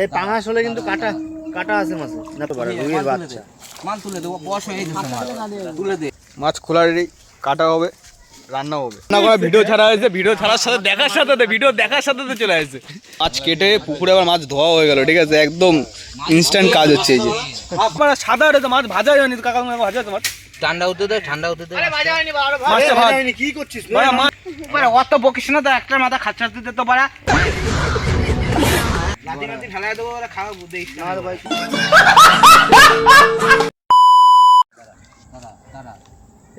এই পাঙাশ হলে কিন্তু কাটা কাটা আছে মাছে না তো পারে রুইয়ের বাচ্চা। মাল তুলে দেবো বস হয়ে গেছে তুলে দে। মাছ খোলা রেডি কাটা হবে রান্না হবে। রান্না করা ভিডিও ছাড়া হয়েছে ভিডিও ছাড়ার সাথে দেখার সাথে সাথে ভিডিও দেখার সাথে চলে আসছে। মাছ কেটে পুকুরে আবার মাছ ধোয়া হয়ে গেল ঠিক আছে? একদম ইনস্ট্যান্ট কাজ হচ্ছে এই যে। আপনারা সাদা হয়েছে মাছ ভাজা হয়নি কাকা ভাজা হয়েছে মাছ। ঠান্ডা হতে দে ঠান্ডা হতে দে। মাছটা ভাজ কি করছিস? ভাই, মাছ পারে অত বকিস না তো একটা মাথা খাচ্ছা দিতে তো পারা লাতি লাতি ফেলাই দেবো ওরা খাওয়া দেখিস না।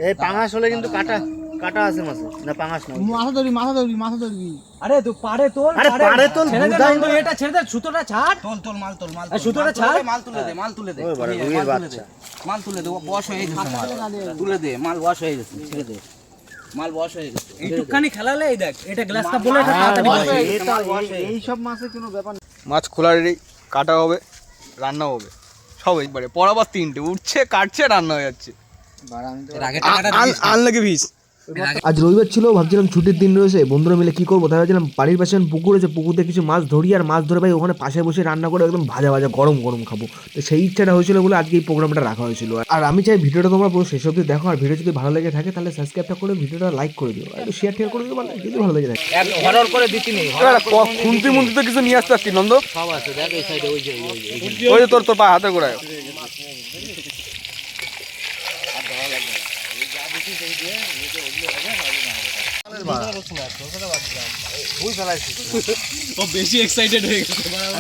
এই পাঙাশ হলে কিন্তু কাটা কাটা আছে মাছে না পাঙাশ না মাথা ধরবি মাথা ধরবি মাথা ধরবি। আরে তো পারে তোল আরে পারে তোল, ছেড়ে দে বুঝাই এটা ছেড়ে দে সুতোটা ছাড়। তোল তোল মাল তোল মাল সুতোটা ছাড়। মাল তুলে দে মাল তুলে দে। ওই বাড়া, বাচ্চা। মাল তুলে দে বস হয়ে গেছে। মাল। তুলে দে মাল বস হয়ে গেছে ছেড়ে দে। মাল বস হয়ে গেছে একটুখানি খেলালে এই দেখ এটা গ্লাসটা বলে। এই সব মাছে কোনো ব্যাপার মাছ খোলা রেডি কাটা হবে রান্না হবে সব একবারে। পরাবার তিনটে উঠছে কাটছে রান্না হয়ে যাচ্ছে। আনলাগে ভিজ? আজ রবিবার ছিল ভাবছিলাম ছুটির দিন রয়েছে বন্ধুরা মিলে কি করব? তাই ভাবছিলাম বাড়ির পাশে পুকুর আছে পুকুরতে কিছু মাছ ধরি আর মাছ ধরে ভাই ওখানে পাশে বসে রান্না করে একদম ভাজা ভাজা গরম গরম খাব। তো সেই ইচ্ছাটা হয়েছিল বলে আজকে এই প্রোগ্রামটা রাখা হয়েছিল। আর আমি চাই ভিডিওটা তোমরা পুরো শেষ অবধি দেখো আর ভিডিও যদি ভালো লেগে থাকে তাহলে সাবস্ক্রাইবটা করে ভিডিওটা লাইক করে দিও আর শেয়ার টেয়ার করে দিও মানে যদি ভালো লেগে থাকে। হরর করে দিতি নেই খুন্তি মুন্তি তো কিছু নিয়ে আসতে পারছি নন্দ? সব আছে দেখ এই সাইডে ওই যে ওই যে, ওই যে। ওই যে তোর তোর পা হাতে গোড়ায়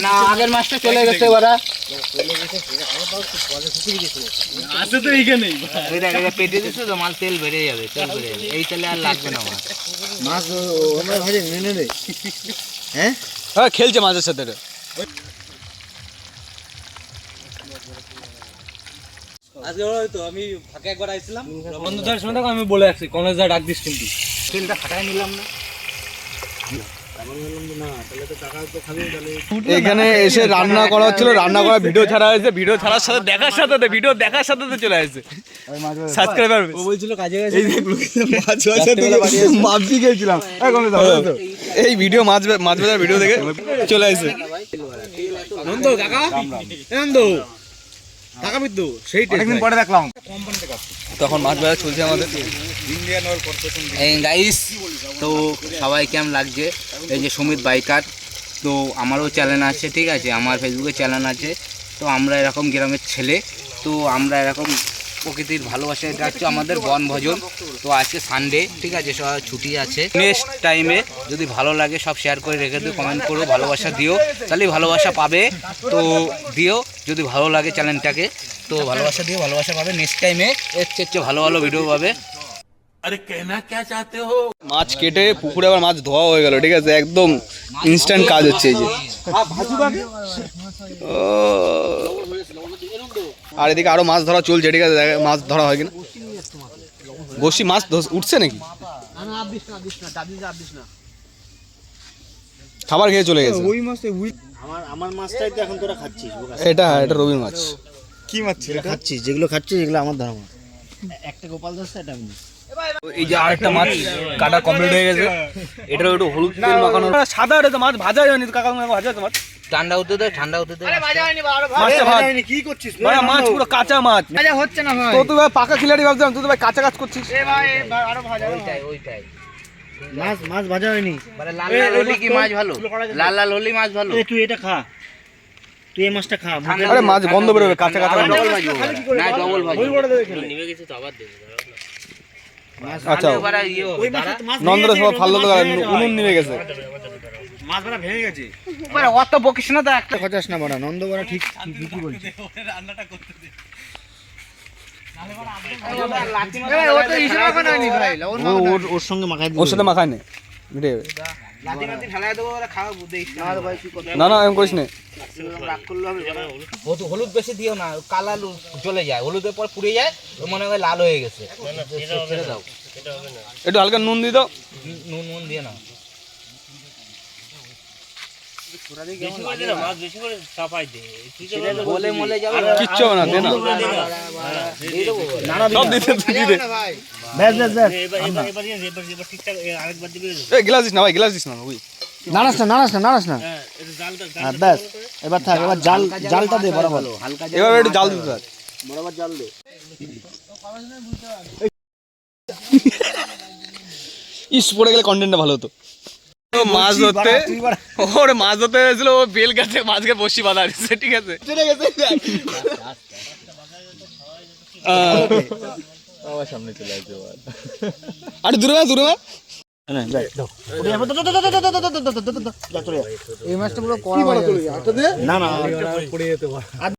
না আগের মাছটা চলে গেছে ওরা। আছে তো এইখানেই। ওই দেখ এটা পেটে দিচ্ছে তো মাল তেল বেড়ে যাবে তেল বেড়ে যাবে। এই তেলে আর লাগবে না মাছ। মাছ আমরা ভাজে নেনে রে হ্যাঁ? হ্যাঁ খেলছে মাঝের সাথে রে। আজকে হয়তো আমি ফাঁকে একবার আইছিলাম। বন্ধুদের শুনে দেখো আমি বলে আসছি কলেজ যা ডাক দিস কিন্তু। তেলটা ফাটাই নিলাম না। এখানে এসে রান্না করা হচ্ছিল রান্না করা ভিডিও ছাড়া হয়েছে ভিডিও ছাড়ার সাথে দেখার সাথে ভিডিও দেখার সাথে চলে আসছে। সাবস্ক্রাইবার ও বলছিল কাজে গেছে। এই দেখ মাছ মাছ দিয়ে গেছিলাম। এই ভিডিও মাছ মাছ বাজার ভিডিও দেখে চলে আসছে। নন্দ কাকা? নন্দ। কাকা বিদ্যু সেই অনেকদিন পরে দেখলাম। তখন মাছ বাজার চলছে আমাদের। এই গাইস তো সবাই কেমন লাগছে? এই যে সুমিত বাইকার তো আমারও চ্যানেল আছে ঠিক আছে? আমার ফেসবুকে চ্যানেল আছে। তো আমরা এরকম গ্রামের ছেলে তো আমরা এরকম প্রকৃতির ভালোবাসা এটা হচ্ছে আমাদের বনভোজন। তো আজকে সানডে ঠিক আছে? সব ছুটি আছে। নেক্সট টাইমে যদি ভালো লাগে সব শেয়ার করে রেখে দিও কমেন্ট করো ভালোবাসা দিও। তাহলে ভালোবাসা পাবে। তো দিও। যদি ভালো লাগে চ্যানেলটাকে তো ভালোবাসা দিও ভালোবাসা পাবে। নেক্সট টাইমে এর চেয়ে হচ্ছে ভালো ভালো ভিডিও পাবে। মাছ কেটে পুকুরে আবার মাছ ধোয়া হয়ে গেল ঠিক আছে? একদম ইনস্ট্যান্ট কাজ হচ্ছে এই যে। আর এদিকে আরও মাছ ধরা চলছে ঠিক আছে? মাছ ধরা হয় কিনা? বসি মাছ ধস- উঠছে নাকি? খাবার খেয়ে চলে গেছে। আমার আমার মাছটাই তো এখন তোরা খাচ্ছিস এটা এটা রবির মাছ। যেটা খাচ্ছিস যেগুলো খাচ্ছিস এগুলো আমার ধর্ম একটা গোপাল দশটা এটা আমি। এই যে আরেকটা মাছ কাটা কমপ্লিট হয়ে গেছে। এটার একটু হলুদ তেল মাখানো। সাদা হয়েছে মাছ ভাজা হয়নি কাকা ভাজা মাছ। ঠান্ডা হতে দে ঠান্ডা হতে দে। ভাজ কি করছিস? ভাই মাছ পুরো কাঁচা মাছ। হচ্ছে না ভাই। তো তুই ভাই পাকা খিলাড়ি ভাবছিলাম তুই তো ভাই কাঁচা কাজ করছিস। ওইটাই ওইটাই। মাছ মাছ ভাজা হয়নি। মানে লাল লাল হলি কি মাছ ভালো? লাল লাল হলি মাছ ভালো? এ তুই এটা খা। তুই এই মাছটা খা আরে মাছ বন্ধ বেরোবে কাঁচা কাঁচা মাছ। ডবল ভাজি না ডবল ভাজি আচ্ছা। এবারে ইয়ে হবে, দাঁড়া। নন্দরে সব ফাললো তো উনুন নিয়ে গেছে। এবারে অত বকিস না তো একটা না বড়া নন্দ বড়া ঠিক ঠিকই বলছে। ও ওর ওর সঙ্গে মাখাই ওর সাথে মাখায় নে মিটে যাবে। লাতি মাতি ফেলাই দেবো ওরা খাওয়া দেখিস না না না এরকম করিস নে রাগ করলে হবে হলুদ বেশি দিও না কালা চলে যায় হলুদের পর পুড়ে যায় মনে হয় লাল হয়ে গেছে ছেড়ে দাও একটু হালকা নুন দিয়ে দাও নুন নুন দিয়ে না বলে মলে যাবে কিচ্ছু হবে না দে না সব দিতে দিয়ে দে ব্যাস ব্যাস ব্যাস এ গ্লাস দিস না ভাই গ্লাস দিস না ওই। নাড়াস না নাড়াস না নাড়াস না। হ্যাঁ ব্যাস। এবার থাক এবার জাল জালটা দে বরাবর। এবার একটু জাল দিতে থাক বরাবর জাল দে। ইস পড়ে গেলে কন্টেন্টটা ভালো হতো। মাছ ধরতে ওরে মাছ ধরতে হয়েছিল ও বেল গাছে মাছকে বসি বাঁধা দিচ্ছে ঠিক আছে চলে গেছে আরে দূরে দূরে এই মাছটা পুরো কড়া না না